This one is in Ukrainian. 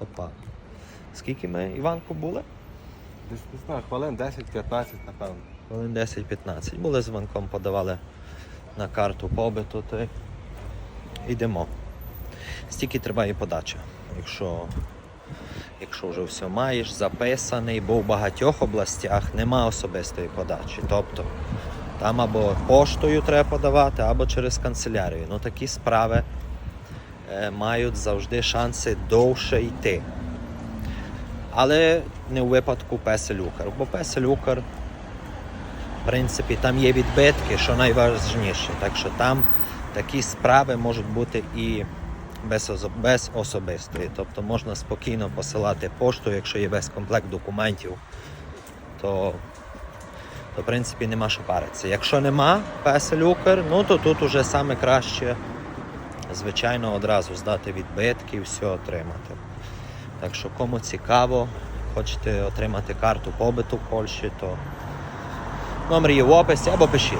Опа. Скільки ми, Іванку, були? Десь не знаю, хвилин 10-15, напевно. Хвилин 10-15. Були з Іванком, подавали на карту побиту, то йдемо. Стільки триває подача. Якщо, якщо вже все маєш, записаний, бо в багатьох областях нема особистої подачі. Тобто там або поштою треба подавати, або через канцелярію. Ну такі справи мають завжди шанси довше йти. Але не у випадку песелюкар, бо песелюкар в принципі, там є відбитки, що найважніше. Так що там такі справи можуть бути і без, без особистої. Тобто можна спокійно посилати пошту, якщо є весь комплект документів, то, то в принципі нема що паритися. Якщо нема песелюкер, ну то тут уже саме краще, звичайно, одразу здати відбитки і все отримати. Так що кому цікаво, хочете отримати карту побиту в Польщі, то Номер є в описі або пишіть.